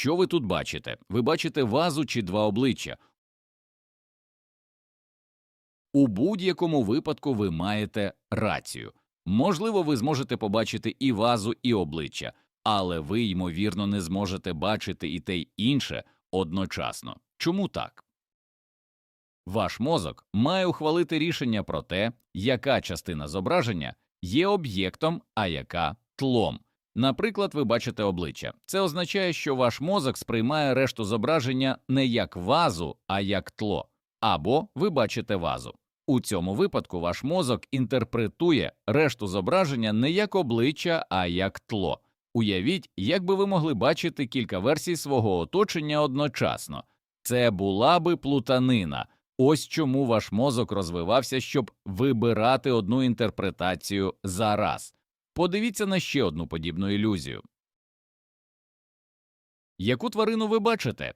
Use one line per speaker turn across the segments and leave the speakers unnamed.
Що ви тут бачите? Ви бачите вазу чи два обличчя? У будь-якому випадку ви маєте рацію. Можливо, ви зможете побачити і вазу, і обличчя, але ви, ймовірно, не зможете бачити і те й інше одночасно. Чому так? Ваш мозок має ухвалити рішення про те, яка частина зображення є об'єктом, а яка тлом. Наприклад, ви бачите обличчя. Це означає, що ваш мозок сприймає решту зображення не як вазу, а як тло. Або ви бачите вазу. У цьому випадку ваш мозок інтерпретує решту зображення не як обличчя, а як тло. Уявіть, як би ви могли бачити кілька версій свого оточення одночасно. Це була би плутанина. Ось чому ваш мозок розвивався, щоб вибирати одну інтерпретацію за раз. Подивіться на ще одну подібну ілюзію. Яку тварину ви бачите?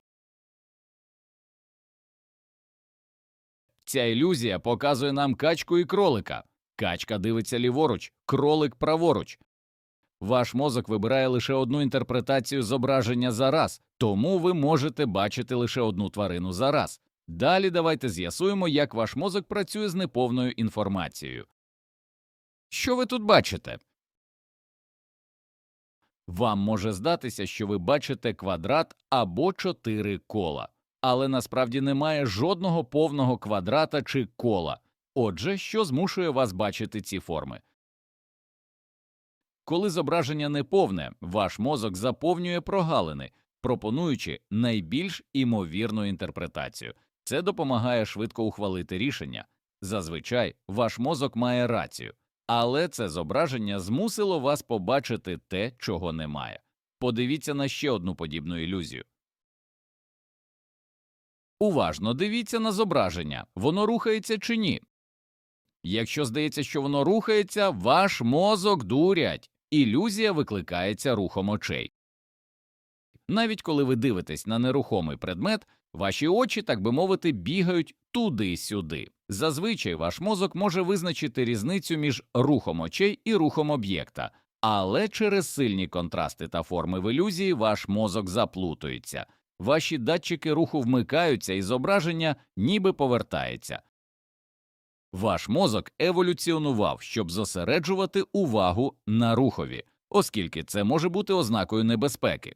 Ця ілюзія показує нам качку і кролика. Качка дивиться ліворуч, кролик праворуч. Ваш мозок вибирає лише одну інтерпретацію зображення за раз, тому ви можете бачити лише одну тварину за раз. Далі давайте з'ясуємо, як ваш мозок працює з неповною інформацією. Що ви тут бачите? Вам може здатися, що ви бачите квадрат або чотири кола, але насправді немає жодного повного квадрата чи кола. Отже, що змушує вас бачити ці форми? Коли зображення неповне, ваш мозок заповнює прогалини, пропонуючи найбільш імовірну інтерпретацію. Це допомагає швидко ухвалити рішення. Зазвичай ваш мозок має рацію, але це зображення змусило вас побачити те, чого немає. Подивіться на ще одну подібну ілюзію. Уважно дивіться на зображення, воно рухається чи ні. Якщо здається, що воно рухається, ваш мозок дурять. Ілюзія викликається рухом очей. Навіть коли ви дивитесь на нерухомий предмет, ваші очі, так би мовити, бігають туди-сюди. Зазвичай ваш мозок може визначити різницю між рухом очей і рухом об'єкта, але через сильні контрасти та форми в ілюзії ваш мозок заплутується. Ваші датчики руху вмикаються і зображення ніби повертається. Ваш мозок еволюціонував, щоб зосереджувати увагу на рухові, оскільки це може бути ознакою небезпеки.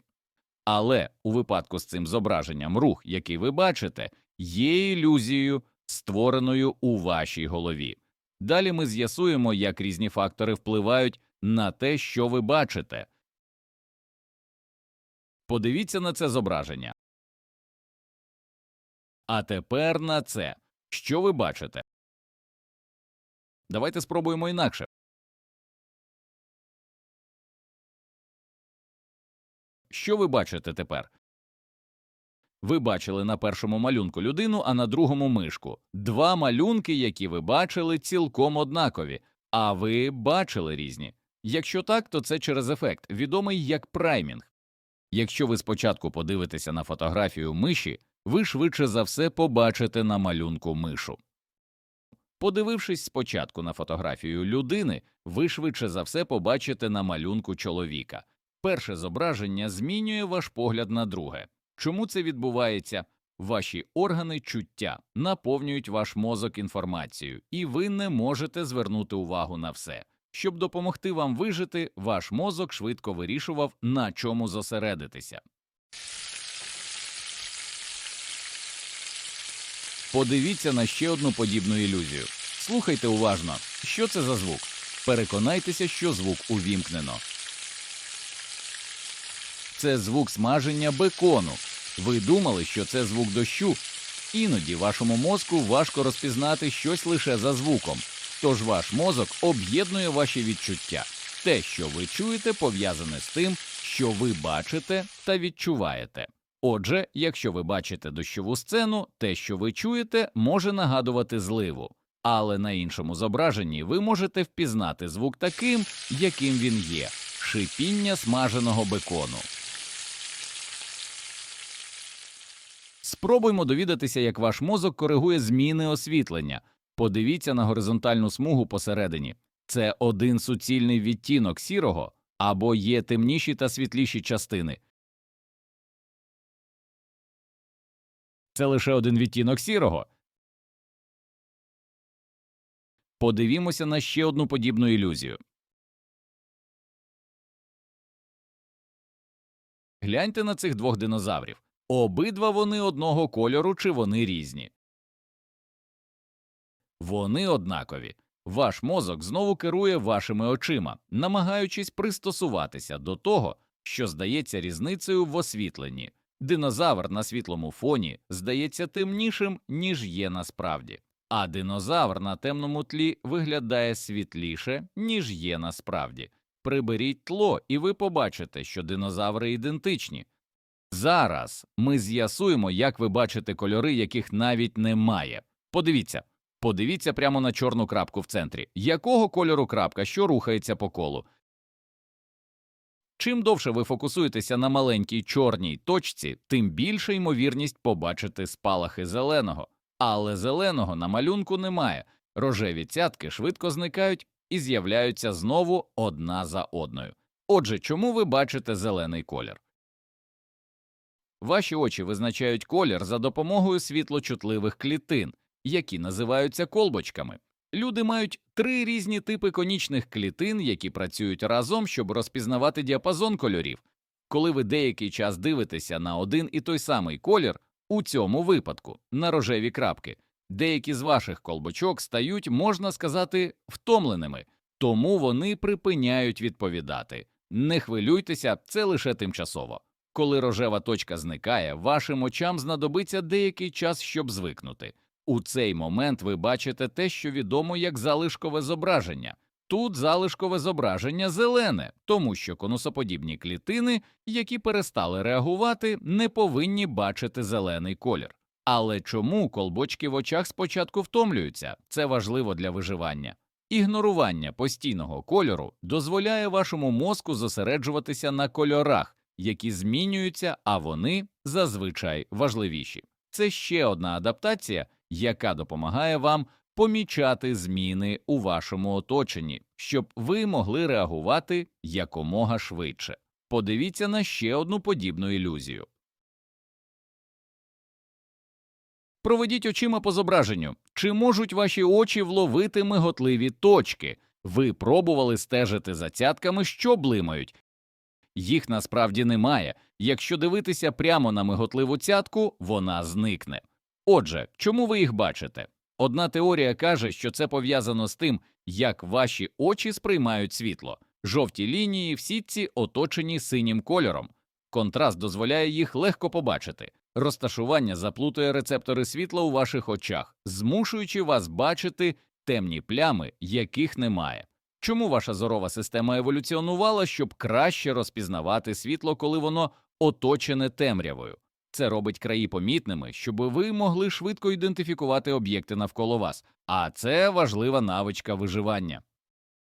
Але у випадку з цим зображенням рух, який ви бачите, є ілюзією, створеною у вашій голові. Далі ми з'ясуємо, як різні фактори впливають на те, що ви бачите. Подивіться на це зображення. А тепер на це. Що ви бачите? Давайте спробуємо інакше. Що ви бачите тепер? Ви бачили на першому малюнку людину, а на другому мишку. Два малюнки, які ви бачили, цілком однакові, а ви бачили різні. Якщо так, то це через ефект, відомий як праймінг. Якщо ви спочатку подивитеся на фотографію миші, ви швидше за все побачите на малюнку мишу. Подивившись спочатку на фотографію людини, ви швидше за все побачите на малюнку чоловіка. Перше зображення змінює ваш погляд на друге. Чому це відбувається? Ваші органи чуття наповнюють ваш мозок інформацією, і ви не можете звернути увагу на все. Щоб допомогти вам вижити, ваш мозок швидко вирішував, на чому зосередитися. Подивіться на ще одну подібну ілюзію. Слухайте уважно, що це за звук. Переконайтеся, що звук увімкнено. Це звук смаження бекону. Ви думали, що це звук дощу? Іноді вашому мозку важко розпізнати щось лише за звуком. Тож ваш мозок об'єднує ваші відчуття. Те, що ви чуєте, пов'язане з тим, що ви бачите та відчуваєте. Отже, якщо ви бачите дощову сцену, те, що ви чуєте, може нагадувати зливу, але на іншому зображенні ви можете впізнати звук таким, яким він є шипіння смаженого бекону. Спробуймо довідатися, як ваш мозок коригує зміни освітлення. Подивіться на горизонтальну смугу посередині. Це один суцільний відтінок сірого або є темніші та світліші частини. Це лише один відтінок сірого. Подивімося на ще одну подібну ілюзію. Гляньте на цих двох динозаврів. Обидва вони одного кольору чи вони різні. Вони однакові. Ваш мозок знову керує вашими очима, намагаючись пристосуватися до того, що здається різницею в освітленні. Динозавр на світлому фоні здається темнішим, ніж є насправді, а динозавр на темному тлі виглядає світліше, ніж є насправді. Приберіть тло, і ви побачите, що динозаври ідентичні. Зараз ми з'ясуємо, як ви бачите кольори, яких навіть немає. Подивіться, подивіться прямо на чорну крапку в центрі. Якого кольору крапка, що рухається по колу? Чим довше ви фокусуєтеся на маленькій чорній точці, тим більша ймовірність побачити спалахи зеленого. Але зеленого на малюнку немає. Рожеві цятки швидко зникають і з'являються знову одна за одною. Отже, чому ви бачите зелений колір? Ваші очі визначають колір за допомогою світлочутливих клітин, які називаються колбочками. Люди мають три різні типи конічних клітин, які працюють разом, щоб розпізнавати діапазон кольорів. Коли ви деякий час дивитеся на один і той самий колір, у цьому випадку на рожеві крапки, деякі з ваших колбочок стають, можна сказати, втомленими, тому вони припиняють відповідати. Не хвилюйтеся, це лише тимчасово. Коли рожева точка зникає, вашим очам знадобиться деякий час, щоб звикнути. У цей момент ви бачите те, що відомо як залишкове зображення. Тут залишкове зображення зелене, тому що конусоподібні клітини, які перестали реагувати, не повинні бачити зелений колір. Але чому колбочки в очах спочатку втомлюються? Це важливо для виживання. Ігнорування постійного кольору дозволяє вашому мозку зосереджуватися на кольорах, які змінюються, а вони зазвичай важливіші. Це ще одна адаптація, яка допомагає вам помічати зміни у вашому оточенні, щоб ви могли реагувати якомога швидше. Подивіться на ще одну подібну ілюзію. Проведіть очима по зображенню. Чи можуть ваші очі вловити миготливі точки? Ви пробували стежити за цятками, що блимають. Їх насправді немає. Якщо дивитися прямо на миготливу цятку, вона зникне. Отже, чому ви їх бачите? Одна теорія каже, що це пов'язано з тим, як ваші очі сприймають світло. Жовті лінії в сітці оточені синім кольором. Контраст дозволяє їх легко побачити. Розташування заплутує рецептори світла у ваших очах, змушуючи вас бачити темні плями, яких немає. Чому ваша зорова система еволюціонувала, щоб краще розпізнавати світло, коли воно оточене темрявою? Це робить краї помітними, щоб ви могли швидко ідентифікувати об'єкти навколо вас, а це важлива навичка виживання.